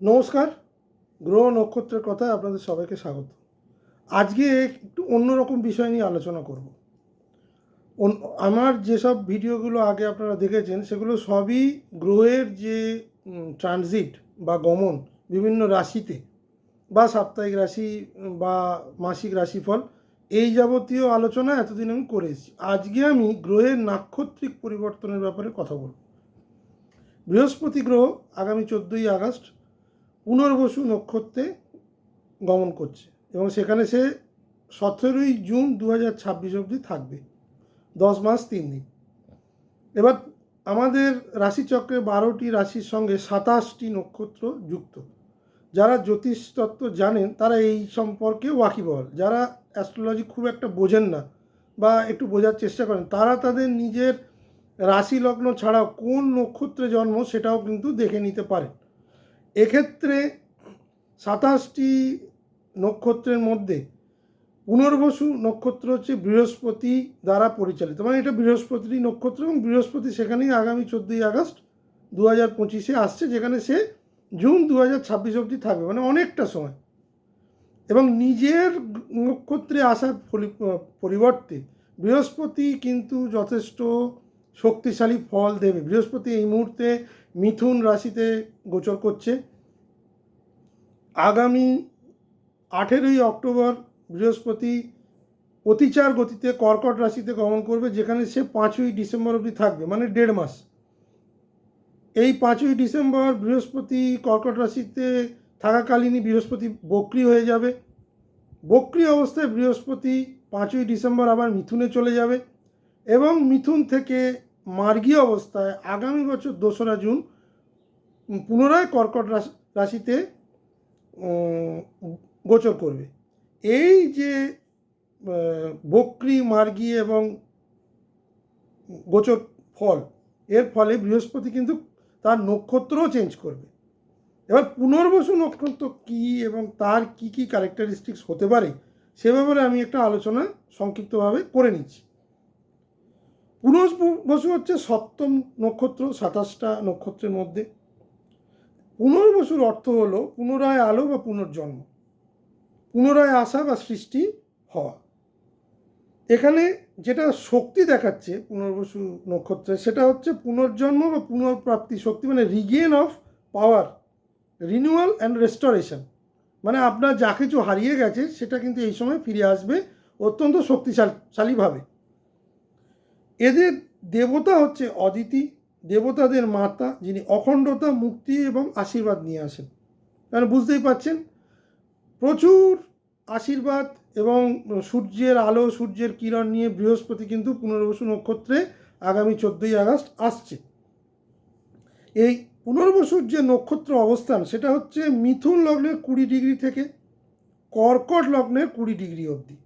নমস্কার, গ্রহ নক্ষত্রের কথায় আপনাদের সবাইকে স্বাগত। আজকে একটু অন্যরকম বিষয় নিয়ে আলোচনা করব। আমার যেসব ভিডিওগুলো আগে আপনারা দেখেছেন, সেগুলো সবই গ্রহের যে ট্রানজিট বা গমন বিভিন্ন রাশিতে বা সাপ্তাহিক রাশি বা মাসিক রাশিফল, এই যাবতীয় আলোচনা এতদিন আমি করে এসেছি। আজকে আমি গ্রহের নাক্ষত্রিক পরিবর্তনের ব্যাপারে কথা বলব। বৃহস্পতি গ্রহ আগামী চোদ্দোই আগস্ট পুনর্বসু নক্ষত্রে গমন করছে এবং সেখানে সে সতেরোই জুন দু হাজার ছাব্বিশ অবধি থাকবে। দশ মাস, তিন দিন। এবার আমাদের রাশিচক্রে বারোটি রাশির সঙ্গে সাতাশটি নক্ষত্র যুক্ত। যারা জ্যোতিষতত্ত্ব জানেন, তারা এই সম্পর্কে ওয়াকিবহল। যারা অ্যাস্ট্রোলজি খুব একটা বোঝেন না বা একটু বোঝার চেষ্টা করেন, তারা তাদের নিজের রাশি লগ্ন ছাড়াও কোন নক্ষত্রে জন্ম সেটাও কিন্তু দেখে নিতে পারেন। এক্ষেত্রে সাতাশটি নক্ষত্রের মধ্যে পুনর্বসু নক্ষত্র হচ্ছে বৃহস্পতি দ্বারা পরিচালিত। মানে এটা বৃহস্পতি নক্ষত্র এবং বৃহস্পতি সেখানেই আগামী চোদ্দোই আগস্ট দু হাজার পঁচিশে আসছে, যেখানে সে জুন দু হাজার ছাব্বিশ অবধি থাকবে মানে অনেকটা সময়। এবং নিজের নক্ষত্রে আসার পরিবর্তে বৃহস্পতি কিন্তু যথেষ্ট শক্তিশালী ফল দেবে। বৃহস্পতি এই মুহূর্তে মিথুন রাশিতে গোচর করছে। আগামী আঠেরোই অক্টোবর বৃহস্পতি অতিচার গতিতে কর্কট রাশিতে গমন করবে, যেখানে সে পাঁচই ডিসেম্বর অবধি থাকবে মানে দেড় মাস। এই পাঁচই ডিসেম্বর বৃহস্পতি কর্কট রাশিতে থাকাকালীনই বৃহস্পতি বক্রি হয়ে যাবে। বক্রি অবস্থায় বৃহস্পতি পাঁচই ডিসেম্বর আবার মিথুনে চলে যাবে এবং মিথুন থেকে মার্গীয় অবস্থায় আগামী বছর দোসরা জুন পুনরায় কর্কট রাশি রাশিতে গোচর করবে। এই যে বক্রি, মার্গী এবং গোচর ফল, এর ফলে বৃহস্পতি কিন্তু তার নক্ষত্রও চেঞ্জ করবে। এবার পুনর্বসু নক্ষত্র কী এবং তার কি কি ক্যারেক্টারিস্টিক্স হতে পারে, সে ব্যাপারে আমি একটা আলোচনা সংক্ষিপ্তভাবে করে নিচ্ছি। পুনর্বসু হচ্ছে সপ্তম নক্ষত্র, সাতাশটা নক্ষত্রের মধ্যে। পুনর্বসুর অর্থ হলো পুনরায় আলো বা পুনর্জন্ম, পুনরায় আসা বা সৃষ্টি হওয়া। এখানে যেটা শক্তি দেখাচ্ছে পুনর্বসু নক্ষত্রে, সেটা হচ্ছে পুনর্জন্ম বা পুনর্প্রাপ্তি শক্তি মানে regain of power renewal and restoration মানে আপনার যা কিছু হারিয়ে গেছে, সেটা কিন্তু এই সময় ফিরে আসবে অত্যন্ত শক্তিশালীভাবে এদের দেবতা হচ্ছে অদিতি, দেবতাদের মাতা যিনি অখণ্ডতা, মুক্তি এবং আশীর্বাদ নিয়ে আসেন। মানে বুঝতেই পাচ্ছেন প্রচুর আশীর্বাদ এবং সূর্যের আলো, সূর্যের কিরণ নিয়ে বৃহস্পতি কিন্তু পুনর্বসু নক্ষত্রে আগামী চোদ্দোই আগস্ট আসছে। এই পুনর্বসুর যে নক্ষত্র অবস্থান, সেটা হচ্ছে মিথুন লগ্নের কুড়ি ডিগ্রি থেকে কর্কট লগ্নের কুড়ি ডিগ্রি অবধি।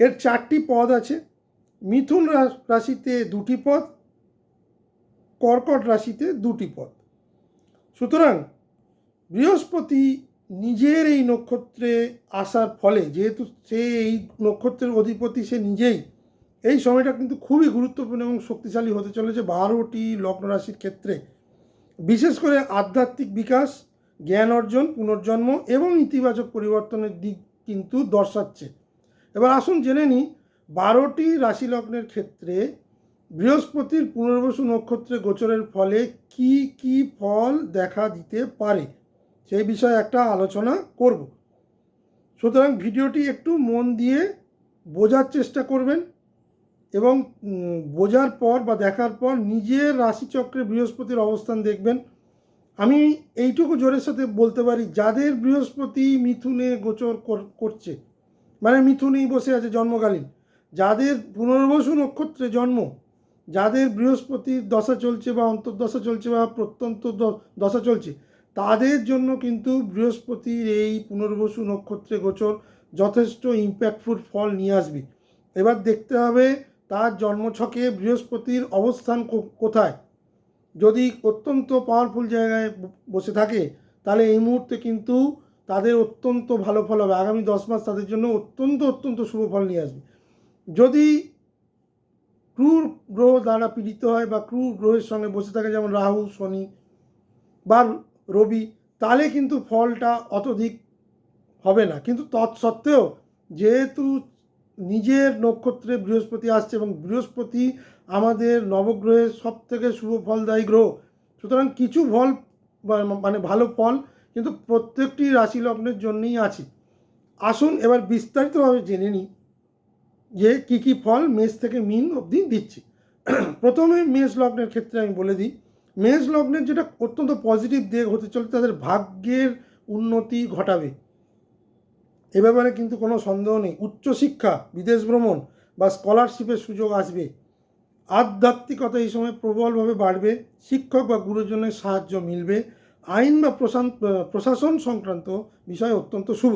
এর চারটি পদ আছে মিথুন রাশিতে দুটি পদ, কর্কট রাশিতে দুটি পদ। সুতরাং বৃহস্পতি নিজের এই নক্ষত্রে আসার ফলে, যেহেতু সে এই নক্ষত্রের অধিপতি, সে নিজেই এই সময়টা কিন্তু খুবই গুরুত্বপূর্ণ এবং শক্তিশালী হতে চলেছে বারোটি লগ্ন রাশির ক্ষেত্রে। বিশেষ করে আধ্যাত্মিক বিকাশ, জ্ঞান অর্জন, পুনর্জন্ম এবং ইতিবাচক পরিবর্তনের দিক কিন্তু দর্শাচ্ছে। এবার আসুন জেনে নিই বারোটি রাশি লগ্নের ক্ষেত্রে বৃহস্পতির পুনর্বসু নক্ষত্রে গোচরের ফলে কি কি ফল দেখা দিতে পারে? সেই বিষয়ে একটা আলোচনা করব। সুতরাং ভিডিওটি একটু মন দিয়ে বোঝার চেষ্টা করবেন এবং বোঝার পর বা দেখার পর নিজের রাশিচক্রে বৃহস্পতির অবস্থান দেখবেন। আমি এইটুকু জোরের সাথে বলতে পারি, যাদের বৃহস্পতি মিথুনে গোচর কর- করছে মানে মিথুনেই বসে আছে জন্মকালীন যাদের পুনর্বসু নক্ষত্রে জন্ম, যাদের বৃহস্পতির দশা চলছে বা অন্তর্দশা চলছে বা প্রত্যন্ত দশা চলছে, তাদের জন্য কিন্তু বৃহস্পতির এই পুনর্বসু নক্ষত্রে গোচর যথেষ্ট ইম্প্যাক্টফুল ফল নিয়ে আসবে। এবার দেখতে হবে তার জন্মছকে বৃহস্পতির অবস্থান কোথায়। যদি অত্যন্ত পাওয়ারফুল জায়গায় বসে থাকে, তাহলে এই মুহূর্তে কিন্তু তাদের অত্যন্ত ভালো ফল হবে। আগামী দশ মাস তাদের জন্য অত্যন্ত অত্যন্ত শুভ ফল নিয়ে আসবে। যদি ক্রুর গ্রহ দ্বারা পীড়িত হয় বা ক্রুর গ্রহের সঙ্গে বসে থাকে, যেমন রাহু, শনি বা রবি, তাহলে কিন্তু ফলটা অতধিক হবে না। কিন্তু তৎসত্ত্বেও যেহেতু নিজের নক্ষত্রে বৃহস্পতি আসছে এবং বৃহস্পতি আমাদের নবগ্রহের সব থেকে শুভ ফলদায়ী গ্রহ, সুতরাং কিছু ফল মানে ভালো ফল কিন্তু প্রত্যেকটি রাশি লগ্নের জন্যই আছে। আসুন এবার বিস্তারিতভাবে জেনে নিই। যে কী কী ফল মেষ থেকে মিন অবধি দিচ্ছে। প্রথমে মেষ লগ্নের ক্ষেত্রে আমি বলে দিই, মেষ লগ্নের যেটা অত্যন্ত পজিটিভ দিক হতে চলে তাদের ভাগ্যের উন্নতি ঘটাবে। এ ব্যাপারে কিন্তু কোনো সন্দেহ নেই। উচ্চশিক্ষা বিদেশ ভ্রমণ বা স্কলারশিপের সুযোগ আসবে। আধ্যাত্মিকতা এই সময় প্রবলভাবে বাড়বে, শিক্ষক বা গুরুজনের সাহায্য মিলবে। আইন বা প্রশাসন সংক্রান্ত বিষয় অত্যন্ত শুভ।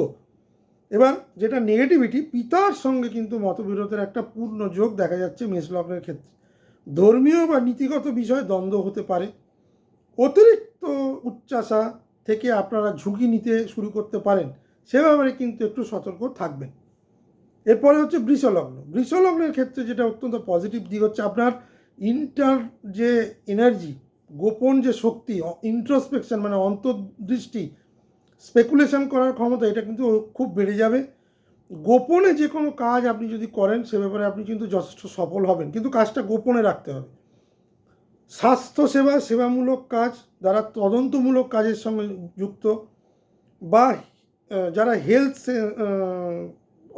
এবার যেটা নেগেটিভিটি পিতার সঙ্গে কিন্তু মতবিরোধের একটা পূর্ণ যোগ দেখা যাচ্ছে মেষ লগ্নের ক্ষেত্রে। ধর্মীয় বা নীতিগত বিষয়ে দ্বন্দ্ব হতে পারে। অতিরিক্ত উচ্চাসা থেকে আপনারা ঝুঁকি নিতে শুরু করতে পারেন। সে ব্যাপারে কিন্তু একটু সতর্ক থাকবেন। এরপরে হচ্ছে বৃষলগ্ন। বৃষলগ্নের ক্ষেত্রে যেটা অত্যন্ত পজিটিভ দিক হচ্ছে আপনার ইন্টার যে এনার্জি গোপন যে শক্তি ইন্ট্রোস্পেকশন মানে অন্তর্দৃষ্টি স্পেকুলেশন করার ক্ষমতা, এটা কিন্তু খুব বেড়ে যাবে। গোপনে যে কোনো কাজ আপনি যদি করেন, সে ব্যাপারে আপনি কিন্তু যথেষ্ট সফল হবেন। কিন্তু কাজটা গোপনে রাখতে হবে। স্বাস্থ্যসেবা সেবামূলক কাজ যারা তদন্তমূলক কাজের সঙ্গে যুক্ত বা যারা হেলথ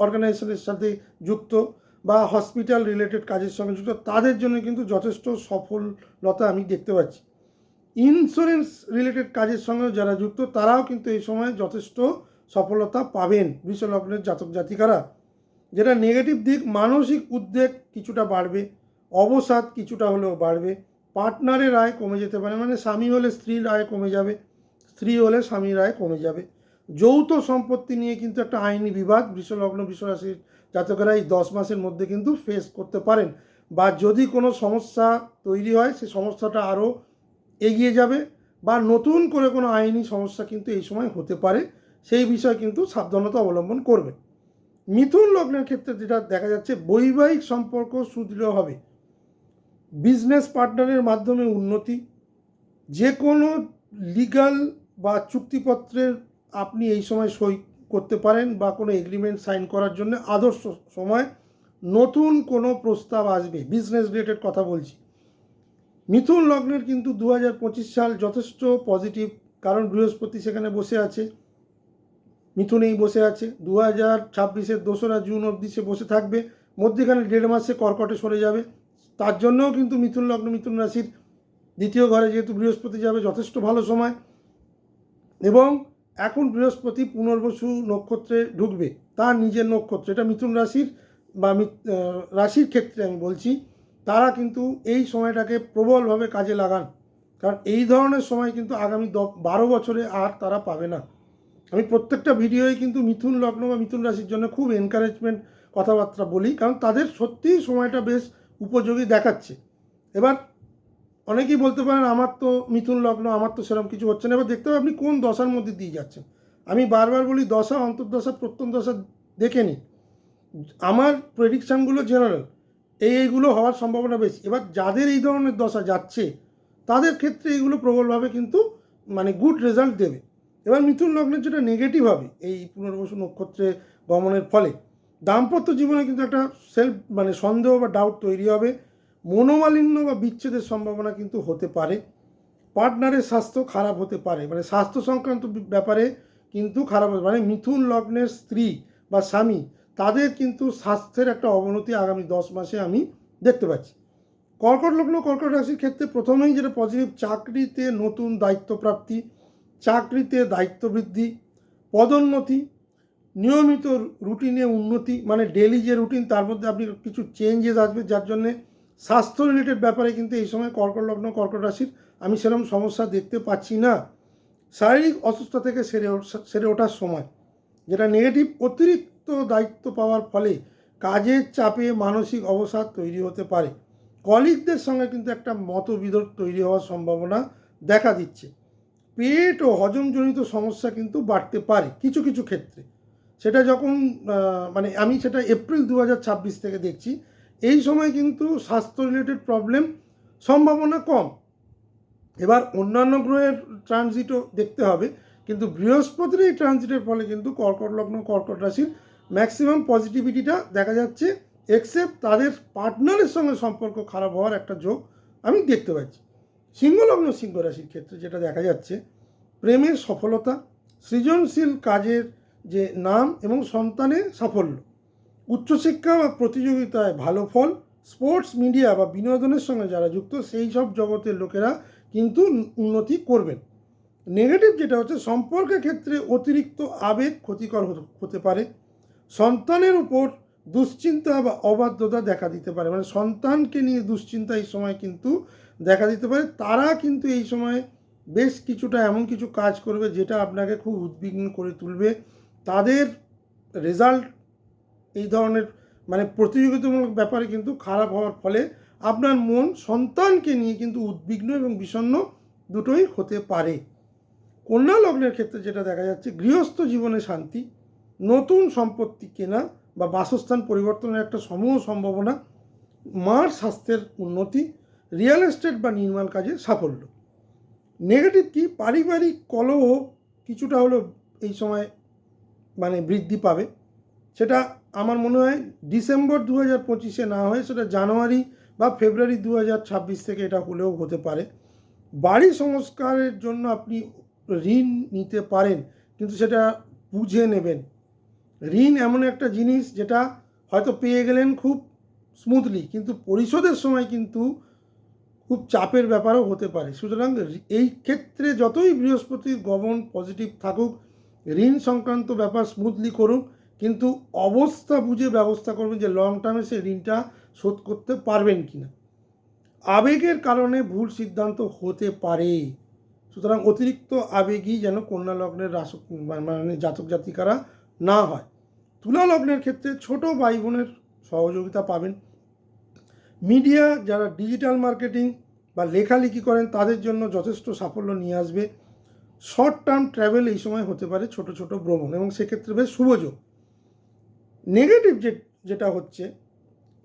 অর্গানাইজেশনের সাথে যুক্ত বা হসপিটাল রিলেটেড কাজের সঙ্গে যুক্ত, তাদের জন্য কিন্তু যথেষ্ট সফলতা আমি দেখতে পাচ্ছি। ইন্স্যুরেন্স রিলেটেড কাজের সঙ্গে যারা যুক্ত, তারাও কিন্তু এই সময় যথেষ্ট সফলতা পাবেন বিশ্বলগ্নের জাতক জাতিকারা। যেটা নেগেটিভ দিক, মানসিক উদ্বেগ কিছুটা বাড়বে, অবসাদ কিছুটা হলেও বাড়বে পার্টনারের আয় কমে যেতে পারে মানে স্বামী হলে স্ত্রীর আয় কমে যাবে, স্ত্রী হলে স্বামীর আয় কমে যাবে। যৌথ সম্পত্তি নিয়ে কিন্তু একটা আইনি বিবাদ বিশ্বলগ্ন বিশ্বরাশির জাতকেরা এই দশ মাসের মধ্যে কিন্তু ফেস করতে পারেন। বা যদি কোনো সমস্যা তৈরি হয়, সে সমস্যাটা আরও এগিয়ে যাবে বা নতুন করে কোনো আইনি সমস্যা কিন্তু এই সময় হতে পারে, সেই বিষয়ে কিন্তু সাবধানতা অবলম্বন করবে। মিথুন লগ্নের ক্ষেত্রে যেটা দেখা যাচ্ছে, বৈবাহিক সম্পর্ক সুদৃঢ় হবে। বিজনেস পার্টনারের মাধ্যমে উন্নতি যে কোনো লিগাল বা চুক্তিপত্রের আপনি এই সময় সই করতে পারেন বা কোনো এগ্রিমেন্ট সাইন করার জন্য আদর্শ সময় নতুন কোনো প্রস্তাব আসবে। বিজনেস রিলেটেড কথা বলছি। মিথুন লগ্নের কিন্তু দু হাজার পঁচিশ সাল যথেষ্ট পজিটিভ, কারণ বৃহস্পতি সেখানে বসে আছে। মিথুনেই বসে আছে। দু হাজার ছাব্বিশের দোসরা জুন অবধি সে বসে থাকবে। মধ্যেখানে দেড় মাসে কর্কটে সরে যাবে। তার জন্যও কিন্তু মিথুন লগ্ন, মিথুন রাশির দ্বিতীয় ঘরে যেহেতু বৃহস্পতি যাবে, যথেষ্ট ভালো সময়। এবং এখন বৃহস্পতি পুনর্বসু নক্ষত্রে ঢুকবে। তার নিজের নক্ষত্র, এটা মিথুন রাশির বা রাশির ক্ষেত্রে আমি বলছি। তারা কিন্তু এই সময়টাকে প্রবলভাবে কাজে লাগান। কারণ এই ধরনের সময় কিন্তু আগামী দ বারো বছরে আর তারা পাবে না। আমি প্রত্যেকটা ভিডিওয়ে কিন্তু মিথুন লগ্ন বা মিথুন রাশির জন্য খুব এনকারেজমেন্ট কথাবার্তা বলি, কারণ তাদের সত্যিই সময়টা বেশ উপযোগী দেখাচ্ছে। এবার অনেকেই বলতে পারেন, আমার তো মিথুন লগ্ন, আমার তো সেরকম কিছু হচ্ছে না। এবার দেখতে হবে আপনি কোন দশার মধ্যে দিয়ে যাচ্ছেন। আমি বারবার বলি, দশা, অন্তর্দশা প্রত্যন্ত দশা দেখে নিন। আমার প্রেডিকশানগুলো জেনারেল এই এইগুলো হওয়ার সম্ভাবনা বেশি। এবার যাদের এই ধরনের দশা যাচ্ছে, তাদের ক্ষেত্রে এইগুলো প্রবলভাবে কিন্তু মানে গুড রেজাল্ট দেবে। এবার মিথুন লগ্নের যেটা নেগেটিভ হবে, এই পুনর্বসু নক্ষত্রে গমনের ফলে, দাম্পত্য জীবনে কিন্তু একটা সেলফ মানে সন্দেহ বা ডাউট তৈরি হবে। মনোমালিন্য বা বিচ্ছেদের সম্ভাবনা কিন্তু হতে পারে। পার্টনারের স্বাস্থ্য খারাপ হতে পারে। মানে স্বাস্থ্য সংক্রান্ত ব্যাপারে কিন্তু খারাপ হতে মানে মিথুন লগ্নের স্ত্রী বা স্বামী তাদের কিন্তু স্বাস্থ্যের একটা অবনতি আগামী দশ মাসে আমি দেখতে পাচ্ছি। কর্কট লগ্ন, কর্কট রাশির ক্ষেত্রে প্রথমেই যেটা পজিটিভ চাকরিতে নতুন দায়িত্বপ্রাপ্তি, চাকরিতে দায়িত্ব বৃদ্ধি পদোন্নতি, নিয়মিত রুটিনে উন্নতি মানে ডেলি যে রুটিন তার মধ্যে আপনি কিছু চেঞ্জেস আসবে, যার জন্যে স্বাস্থ্য রিলেটেড ব্যাপারে কিন্তু এই সময় কর্কট লগ্ন, কর্কট রাশির আমি সেরকম সমস্যা দেখতে পাচ্ছি না। শারীরিক অসুস্থতা থেকে সেরে সেরে ওঠার সময়, যেটা নেগেটিভ অতিরিক্ত দায়িত্ব পাওয়ার ফলে কাজের চাপে মানসিক অবসাদ তৈরি হতে পারে। কলিগদের সঙ্গে কিন্তু একটা মতবিরোধ তৈরি হওয়ার সম্ভাবনা দেখা দিচ্ছে। পেট ও হজমজনিত সমস্যা কিন্তু বাড়তে পারে কিছু কিছু ক্ষেত্রে। সেটা যখন মানে আমি সেটা এপ্রিল দু হাজার ছাব্বিশ থেকে দেখছি, এই সময় কিন্তু স্বাস্থ্য রিলেটেড প্রবলেম সম্ভাবনা কম। এবার অন্যান্য গ্রহের ট্রানজিটও দেখতে হবে, কিন্তু বৃহস্পতির এই ট্রানজিটের ফলে কিন্তু কর্কট লগ্ন, কর্কট রাশির ম্যাক্সিমাম পজিটিভিটিটা দেখা যাচ্ছে এক্সেপ্ট তাদের পার্টনারের সঙ্গে সম্পর্ক খারাপ হওয়ার একটা যোগ আমি দেখতে পাচ্ছি। সিংহলগ্ন সিংহ রাশির ক্ষেত্রে যেটা দেখা যাচ্ছে, প্রেমের সফলতা, সৃজনশীল কাজের যে নাম এবং সন্তানের সাফল্য, উচ্চশিক্ষা বা প্রতিযোগিতায় ভালো ফল স্পোর্টস মিডিয়া বা বিনোদনের সঙ্গে যারা যুক্ত, সেই সব জগতের লোকেরা কিন্তু উন্নতি করবেন। নেগেটিভ যেটা হচ্ছে, সম্পর্কের ক্ষেত্রে অতিরিক্ত আবেগ ক্ষতিকর হতে- পারে সন্তানের উপর দুশ্চিন্তা বা অবাধ্যতা দেখা দিতে পারে। মানে সন্তানকে নিয়ে দুশ্চিন্তা এই সময় কিন্তু দেখা দিতে পারে। তারা কিন্তু এই সময় বেশ কিছুটা এমন কিছু কাজ করবে যেটা আপনাকে খুব উদ্বিগ্ন করে তুলবে। তাদের রেজাল্ট এই ধরনের মানে প্রতিযোগিতামূলক ব্যাপারে কিন্তু খারাপ হওয়ার ফলে আপনার মন সন্তানকে নিয়ে কিন্তু উদ্বিগ্ন এবং বিষণ্ণ দুটোই হতে পারে। কন্যা লগ্নের ক্ষেত্রে যেটা দেখা যাচ্ছে, গৃহস্থ জীবনে শান্তি নতুন সম্পত্তি কেনা বা বাসস্থান পরিবর্তনের একটা সমূহ সম্ভাবনা মার স্বাস্থ্যের উন্নতি রিয়েল এস্টেট বা নির্মাণ কাজে সাফল্য। নেগেটিভ কি? পারিবারিক কলহ কিছুটা হলেও এই সময় মানে বৃদ্ধি পাবে। সেটা আমার মনে হয় ডিসেম্বর দু হাজার পঁচিশে না হয়ে সেটা জানুয়ারি বা ফেব্রুয়ারি দু হাজার ছাব্বিশ থেকে এটা হলেও হতে পারে। বাড়ি সংস্কারের জন্য আপনি ঋণ নিতে পারেন, কিন্তু সেটা বুঝে নেবেন। ঋণ এমন একটা জিনিস যেটা হয়তো পেয়ে গেলেন খুব স্মুথলি কিন্তু পরিশোধের সময় কিন্তু খুব চাপের ব্যাপারও হতে পারে। সুতরাং এই ক্ষেত্রে যতই বৃহস্পতির গমন পজিটিভ থাকুক, ঋণ সংক্রান্ত ব্যাপার স্মুথলি করুন কিন্তু অবস্থা বুঝে ব্যবস্থা করবেন যে লং টার্মে সেই ঋণটা শোধ করতে পারবেন কি না আবেগের কারণে ভুল সিদ্ধান্ত হতে পারে। সুতরাং অতিরিক্ত আবেগই যেন কন্যা লগ্নের রাসক মানে জাতক জাতিকারা না হয়। তুলা লগ্নের ক্ষেত্রে ছোট ভাই বোনের সহযোগিতা পাবেন। মিডিয়া যারা ডিজিটাল মার্কেটিং বা লেখালেখি করেন, তাদের জন্য যথেষ্ট সাফল্য নিয়ে আসবে। শর্ট টার্ম ট্র্যাভেল এই সময় হতে পারে ছোট ছোট ভ্রমণ এবং সেক্ষেত্রে বেশ শুভযোগ নেগেটিভ যে যেটা হচ্ছে,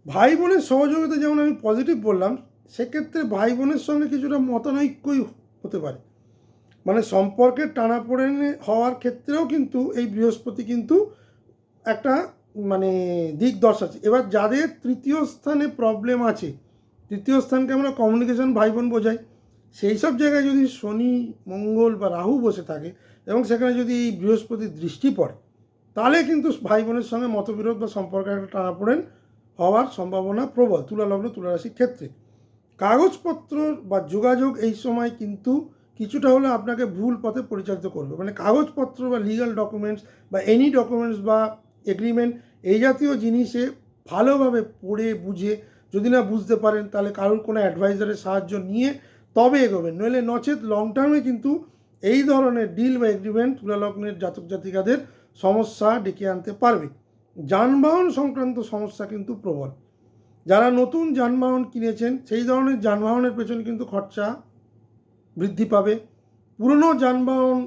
ভাই বোনের সহযোগিতা যেমন আমি পজিটিভ বললাম, সেক্ষেত্রে ভাই বোনের সঙ্গে কিছুটা মতানৈক্যই হতে পারে। মানে সম্পর্কের টানাপোড়েনে হওয়ার ক্ষেত্রেও কিন্তু এই বৃহস্পতি কিন্তু একটা মানে দিক দর্শাচ্ছে। এবার যাদের তৃতীয় স্থানে প্রবলেম আছে, তৃতীয় স্থানকে আমরা কমিউনিকেশন ভাই বোন বোঝাই, সেই সব জায়গায় যদি শনি, মঙ্গল বা রাহু বসে থাকে এবং সেখানে যদি এই বৃহস্পতির দৃষ্টি পড়ে, তাহলে কিন্তু ভাই বোনের সঙ্গে মতবিরোধ বা সম্পর্কের একটা টানাপোড়েন হওয়ার সম্ভাবনা প্রবল, তুলা লগ্ন, তুলা ক্ষেত্রে। কাগজপত্র বা যোগাযোগ এই সময় কিন্তু কিছুটা হলে আপনাকে ভুল পথে পরিচালিত করবে। মানে কাগজপত্র বা লিগাল ডকুমেন্টস বা এনি ডকুমেন্টস বা এগ্রিমেন্ট এই জাতীয় জিনিসে ভালোভাবে পড়ে বুঝে যদি না বুঝতে পারেন, তাহলে কারোর কোনো অ্যাডভাইজারের সাহায্য নিয়ে তবে এগোবেন। নইলে নচেত লং টার্মে কিন্তু এই ধরনের ডিল বা এগ্রিমেন্ট তুলালগ্নের জাতক জাতিকাদের সমস্যা ডেকে আনতে পারবে। যানবাহন সংক্রান্ত সমস্যা কিন্তু প্রবল। যারা নতুন যানবাহন কিনেছেন, সেই ধরনের যানবাহনের পেছনে কিন্তু খরচা বৃদ্ধি পাবে। পুরনো যানবাহন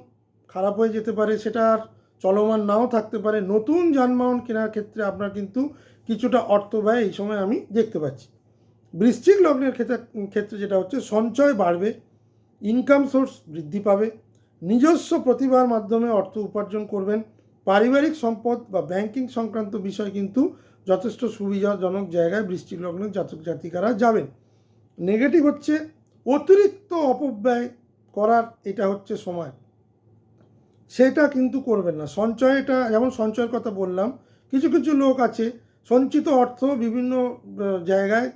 খারাপ হয়ে যেতে পারে, সেটা আর চলমান নাও থাকতে পারে। নতুন যানবাহন কেনার ক্ষেত্রে আপনার কিন্তু কিছুটা অর্থ ব্যয় এই সময় আমি দেখতে পাচ্ছি। বৃশ্চিক লগ্নের ক্ষেত্রে ক্ষেত্রে যেটা হচ্ছে, সঞ্চয় বাড়বে ইনকাম সোর্স বৃদ্ধি পাবে, নিজস্ব প্রতিভার মাধ্যমে অর্থ উপার্জন করবেন, পারিবারিক সম্পদ বা ব্যাংকিং সংক্রান্ত বিষয় কিন্তু যথেষ্ট সুবিধাজনক জায়গায় বৃষ্টিক লগ্নের জাতক জাতিকারা যাবেন। নেগেটিভ হচ্ছে অতিরিক্ত অপব্যয় করার এটা হচ্ছে সময়। সেটা কিন্তু করবেন না। সঞ্চয়টা, যেমন সঞ্চয়ের কথা বললাম, কিছু কিছু লোক আছে, সঞ্চিত অর্থ বিভিন্ন জায়গায়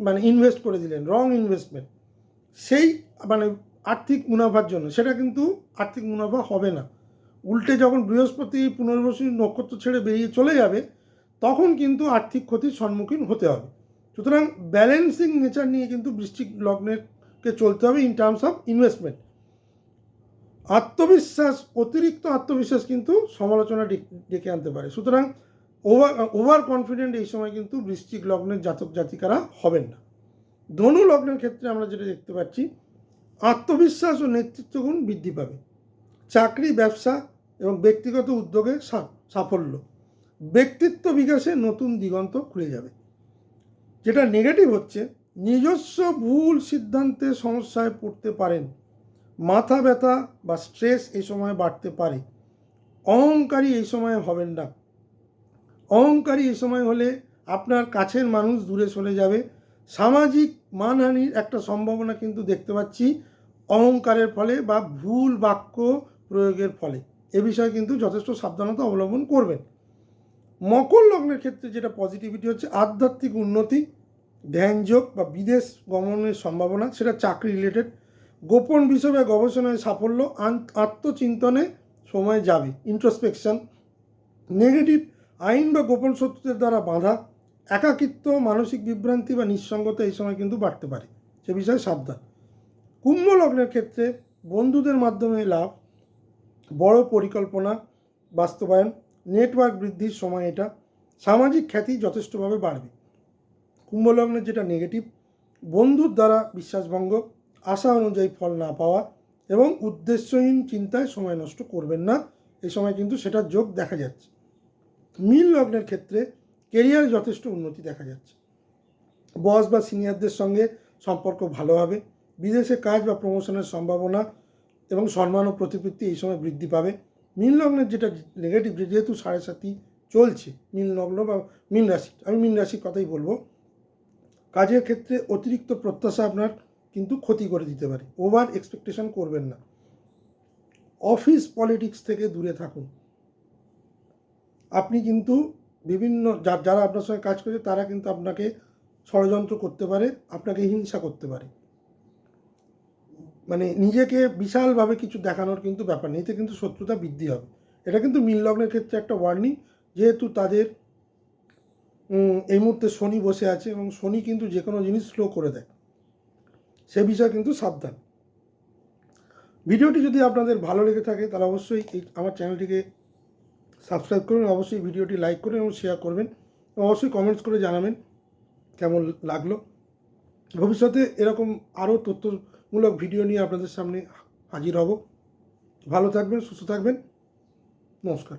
মানে ইনভেস্ট করে দিলেন রং ইনভেস্টমেন্ট সেই মানে আর্থিক মুনাফার জন্য। সেটা কিন্তু আর্থিক মুনাফা হবে না। উল্টে যখন বৃহস্পতি পুনর্বসী নক্ষত্র ছেড়ে বেরিয়ে চলে যাবে, তখন কিন্তু আর্থিক ক্ষতির সম্মুখীন হতে হবে। সুতরাং ব্যালেন্সিং নেচার নিয়ে কিন্তু বৃষ্টিক লগ্নেরকে চলতে হবে ইন টার্মস অফ ইনভেস্টমেন্ট আত্মবিশ্বাস, অতিরিক্ত আত্মবিশ্বাস কিন্তু সমালোচনা ডেকে আনতে পারে। সুতরাং ওভার ওভার কনফিডেন্ট এই সময় কিন্তু বৃষ্টিক লগ্নের জাতক জাতিকারা হবেন না। ধনু লগ্নের ক্ষেত্রে আমরা যেটা দেখতে পাচ্ছি, আত্মবিশ্বাস ও নেতৃত্ব গুণ বৃদ্ধি পাবে। চাকরি, ব্যবসা এবং ব্যক্তিগত উদ্যোগে সাফল্য। ব্যক্তিত্ব বিকাশে নতুন দিগন্ত খুলে যাবে। যেটা নেগেটিভ হচ্ছে, নিজস্ব ভুল সিদ্ধান্তে সমস্যায় পড়তে পারেন। মাথা ব্যথা বা স্ট্রেস এই সময় বাড়তে পারে। অহংকারী এই সময় হবেন না। অহংকারী এই সময় হলে আপনার কাছের মানুষ দূরে চলে যাবে। সামাজিক মানহানির একটা সম্ভাবনা কিন্তু দেখতে পাচ্ছি অহংকারের ফলে বা ভুল বাক্য প্রয়োগের ফলে। এ বিষয়ে কিন্তু যথেষ্ট সাবধানতা অবলম্বন করবেন। মকর লগ্নের ক্ষেত্রে যেটা পজিটিভিটি হচ্ছে, আধ্যাত্মিক উন্নতি, ধ্যানযোগ বা বিদেশ গমনের সম্ভাবনা, সেটা চাকরি রিলেটেড গোপন বিষয় বা গবেষণায় সাফল্য আত্মচিন্তনে সময় যাবে ইন্ট্রোস্পেকশন নেগেটিভ আইন বা গোপন শত্রুদের দ্বারা বাঁধা, একাকিত্ব, মানসিক বিভ্রান্তি বা নিঃসঙ্গতা এই সময় কিন্তু বাড়তে পারে। সে বিষয়ে সাবধান। কুম্ভ লগ্নের ক্ষেত্রে বন্ধুদের মাধ্যমে লাভ, বড় পরিকল্পনা, বাস্তবায়ন নেটওয়ার্ক বৃদ্ধির সময় এটা সামাজিক খ্যাতি যথেষ্টভাবে বাড়বে। কুম্ভলগ্নের যেটা নেগেটিভ বন্ধুর দ্বারা বিশ্বাসভঙ্গ, আশা অনুযায়ী ফল না পাওয়া এবং উদ্দেশ্যহীন চিন্তায় সময় নষ্ট করবেন না এই সময় কিন্তু সেটার যোগ দেখা যাচ্ছে। মিল লগ্নের ক্ষেত্রে কেরিয়ার যথেষ্ট উন্নতি দেখা যাচ্ছে। বস বা সিনিয়রদের সঙ্গে সম্পর্ক ভালো হবে, বিদেশে কাজ বা প্রমোশনের সম্ভাবনা এবং সম্মান ও প্রতিপত্তি এই সময় বৃদ্ধি পাবে। মিন যেটা নেগেটিভ যেহেতু সাড়ে সাতই চলছে, মিন বা মিন রাশি, আমি মিন রাশির কথাই বলব। কাজের ক্ষেত্রে অতিরিক্ত প্রত্যাশা আপনার কিন্তু ক্ষতি করে দিতে পারে ওভার এক্সপেকটেশন করবেন না। অফিস পলিটিক্স থেকে দূরে থাকুন। আপনি কিন্তু বিভিন্ন যারা আপনার সঙ্গে কাজ করছে তারা কিন্তু আপনাকে ষড়যন্ত্র করতে পারে, আপনাকে হিংসা করতে পারে। মানে নিজেকে বিশালভাবে কিছু দেখানোর কিন্তু ব্যাপার নেই। এতে কিন্তু শত্রুতা বৃদ্ধি হবে। এটা কিন্তু মিল লগ্নের ক্ষেত্রে একটা ওয়ার্নিং যেহেতু তাদের এই মুহূর্তে শনি বসে আছে এবং শনি কিন্তু যে কোনো জিনিস স্লো করে দেয়। সে বিষয়ে কিন্তু সাবধান। ভিডিওটি যদি আপনাদের ভালো লেগে থাকে, তাহলে অবশ্যই আমার চ্যানেলটিকে সাবস্ক্রাইব করুন, অবশ্যই ভিডিওটি লাইক করুন এবং শেয়ার করবেন অবশ্যই কমেন্টস করে জানাবেন কেমন লাগল। ভবিষ্যতে এরকম আরও তথ্যমূলক ভিডিও নিয়ে আপনাদের সামনে হাজির হব। ভালো থাকবেন সুস্থ থাকবেন। নমস্কার।